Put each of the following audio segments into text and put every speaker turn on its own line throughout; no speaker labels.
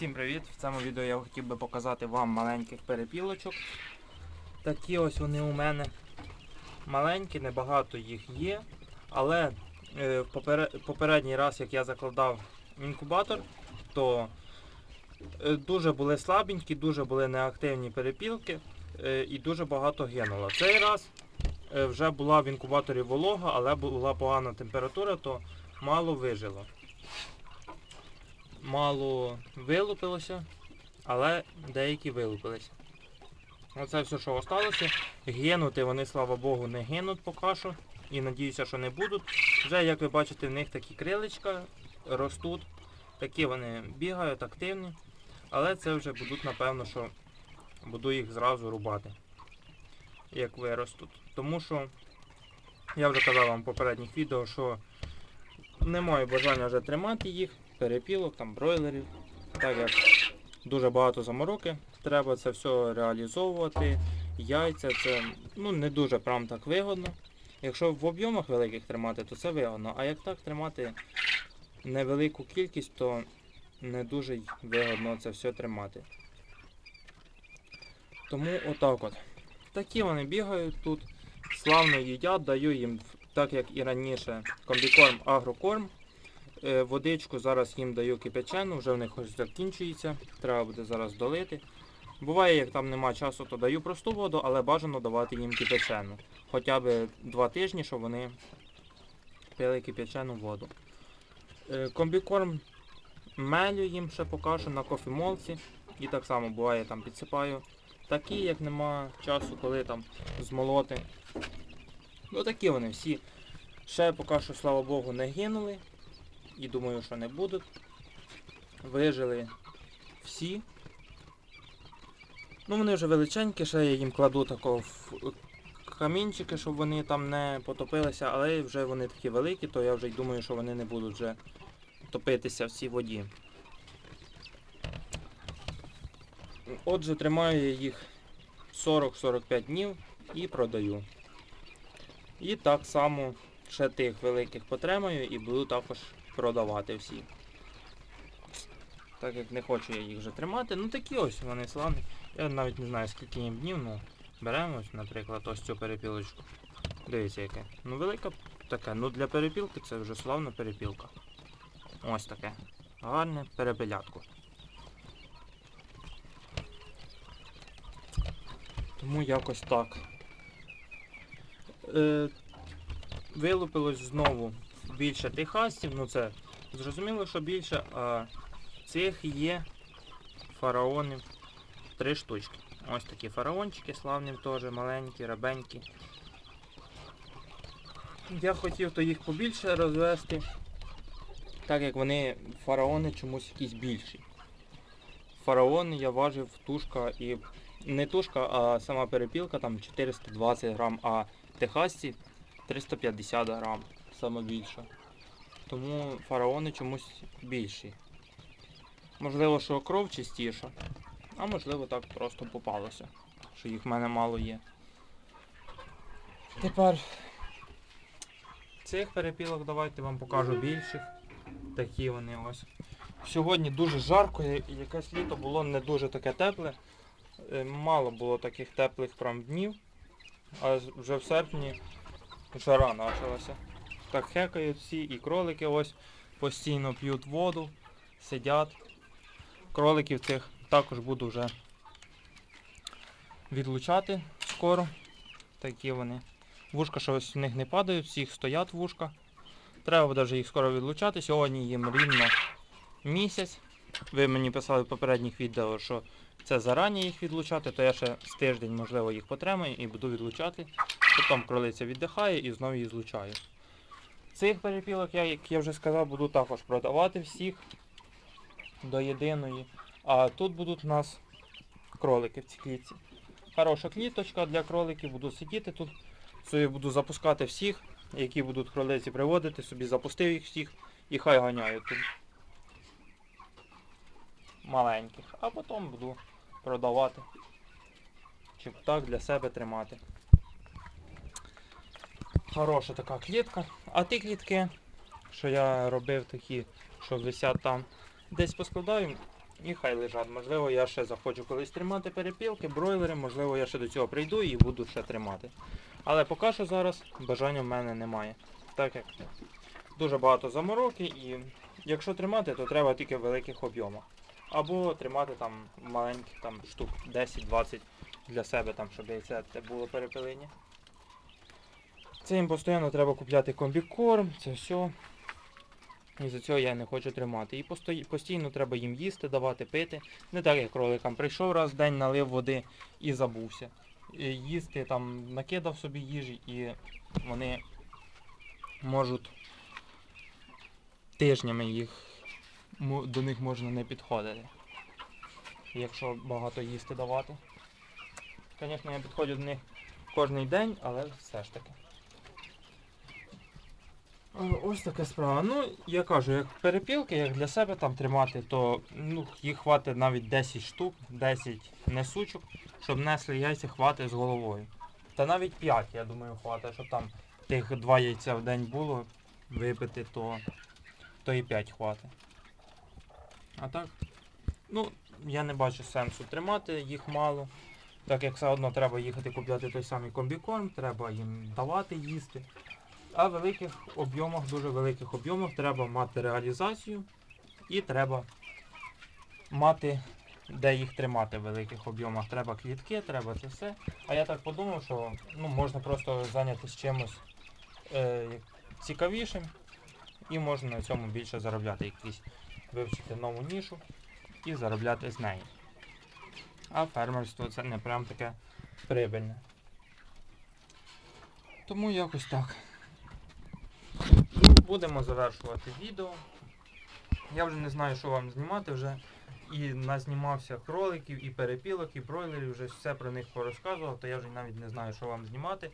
Всім привіт! В цьому відео я хотів би показати вам маленьких перепілочок. Такі ось вони у мене маленькі, небагато їх є. Але е, в попередній раз, як я закладав інкубатор, то е, дуже були слабенькі, дуже були неактивні перепілки е, і дуже багато гинуло. Цей раз вже була в інкубаторі волога, але була погана температура, то мало вижило мало вилупилося, але деякі вилупилися. Оце все, що залишилося. Гинути вони, слава Богу, не гинуть поки що. І надіюся, що не будуть. Вже, як ви бачите, в них такі крилечка ростуть. Такі вони бігають, активні. Але це вже будуть, напевно, що буду їх зразу рубати, як виростуть. Тому що я вже казав вам в попередніх відео, що не маю бажання вже тримати їх перепілок, там бройлерів, так як дуже багато замороки, треба це все реалізовувати. Яйця це ну, не дуже прям так вигодно. Якщо в об'ємах великих тримати, то це вигодно. А як так тримати невелику кількість, то не дуже вигодно це все тримати. Тому отак от. Такі вони бігають тут, славно їдять, даю їм, так як і раніше, комбікорм, агрокорм. Е, Водичку зараз їм даю кипячену, вже в них ось закінчується, треба буде зараз долити. Буває, як там нема часу, то даю просту воду, але бажано давати їм кипячену. Хоча б два тижні, щоб вони пили кипячену воду. Е, Комбікорм мелю їм ще покажу на кофемолці. І так само буває там підсипаю. Такі, як нема часу, коли там змолоти. Ну такі вони всі. Ще поки що, слава Богу, не гинули і думаю, що не будуть. Вижили всі. Ну вони вже величенькі, ще я їм кладу тако в камінчики, щоб вони там не потопилися, але вже вони такі великі, то я вже й думаю, що вони не будуть вже топитися в цій воді. Отже, тримаю я їх 40-45 днів і продаю. І так само ще тих великих потримаю і буду також продавати всі. Так як не хочу я їх вже тримати. Ну такі ось вони славні. Я навіть не знаю скільки їм днів, ну беремо, ось, наприклад, ось цю перепілочку. Дивіться яке. Ну велика таке. Ну для перепілки це вже славна перепілка. Ось таке. Гарне перепелятко. Тому якось так. Е, вилупилось знову більше техасів, ну це зрозуміло, що більше, а цих є фараонів три штучки. Ось такі фараончики славні теж, маленькі, рабенькі. Я хотів то їх побільше розвести, так як вони фараони чомусь якісь більші. Фараон я важив тушка і не тушка, а сама перепілка там 420 грам, а техасці 350 грам, саме більша. Тому фараони чомусь більші. Можливо, що кров чистіша, а можливо так просто попалося, що їх в мене мало є. Тепер цих перепілок давайте вам покажу більших. Такі вони ось. Сьогодні дуже жарко, якесь літо було не дуже таке тепле. Е, Мало було таких теплих прям днів, а вже в серпні жара почалася. Так хекають всі, і кролики ось постійно п'ють воду, сидять. Кроликів цих також буду вже відлучати скоро. Такі вони. Вушка щось в них не падають, всіх стоять вушка. Треба вже їх скоро відлучати. Сьогодні їм рівно місяць. Ви мені писали в попередніх відео, що це зарані їх відлучати, то я ще з тиждень, можливо, їх потримаю і буду відлучати. Потім кролиця віддихає і знову її злучаю. Цих перепілок, я, як я вже сказав, буду також продавати всіх до єдиної. А тут будуть у нас кролики в цій клітці. Хороша кліточка для кроликів, буду сидіти тут. Собі буду запускати всіх, які будуть кролиці приводити, собі запустив їх всіх і хай ганяють тут маленьких. А потім буду продавати. Чи так для себе тримати. Хороша така клітка. А ті клітки, що я робив такі, що висять там, десь поскладаю І хай лежать. Можливо, я ще захочу колись тримати перепілки, бройлери, можливо, я ще до цього прийду і буду ще тримати. Але поки що зараз бажання в мене немає. Так як дуже багато замороки і якщо тримати, то треба тільки в великих об'ємах. Або тримати там маленьких там штук 10-20 для себе, там, щоб яйця це було перепилення. Це їм постійно треба купляти комбікорм, це все. І за цього я не хочу тримати. І постійно треба їм їсти, давати, пити. Не так, як кроликам. Прийшов раз в день, налив води і забувся. І їсти там накидав собі їжі і вони можуть тижнями їх до них можна не підходити. Якщо багато їсти давати. Звісно, я підходжу до них кожен день, але все ж таки. Е, Ось така справа. Ну, я кажу, як перепілки, як для себе там тримати, то ну, їх хватить навіть 10 штук, 10 несучок, щоб несли яйця хватить з головою. Та навіть 5, я думаю, хватить, щоб там тих 2 яйця в день було випити, то, то і 5 хватить. А так, ну, я не бачу сенсу тримати їх мало. Так як все одно треба їхати купляти той самий комбікорм, треба їм давати їсти. А в великих об'ємах, дуже великих об'ємах треба мати реалізацію і треба мати де їх тримати в великих об'ємах. Треба клітки, треба це все. А я так подумав, що ну, можна просто зайнятися чимось е, цікавішим і можна на цьому більше заробляти якісь, вивчити нову нішу і заробляти з неї. А фермерство це не прям таке прибильне. Тому якось так. Будемо завершувати відео. Я вже не знаю, що вам знімати вже. І назнімався кроликів, і перепілок, і бройлерів, вже все про них порозказував, то я вже навіть не знаю, що вам знімати.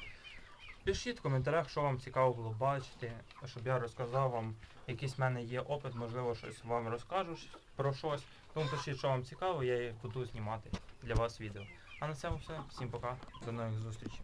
Пишіть в коментарях, що вам цікаво було бачити, щоб я розказав вам, якийсь в мене є опит, можливо, щось вам розкажу про щось. Тому пишіть, що вам цікаво, я буду знімати для вас відео. А на цьому все. Всім пока, до нових зустрічей.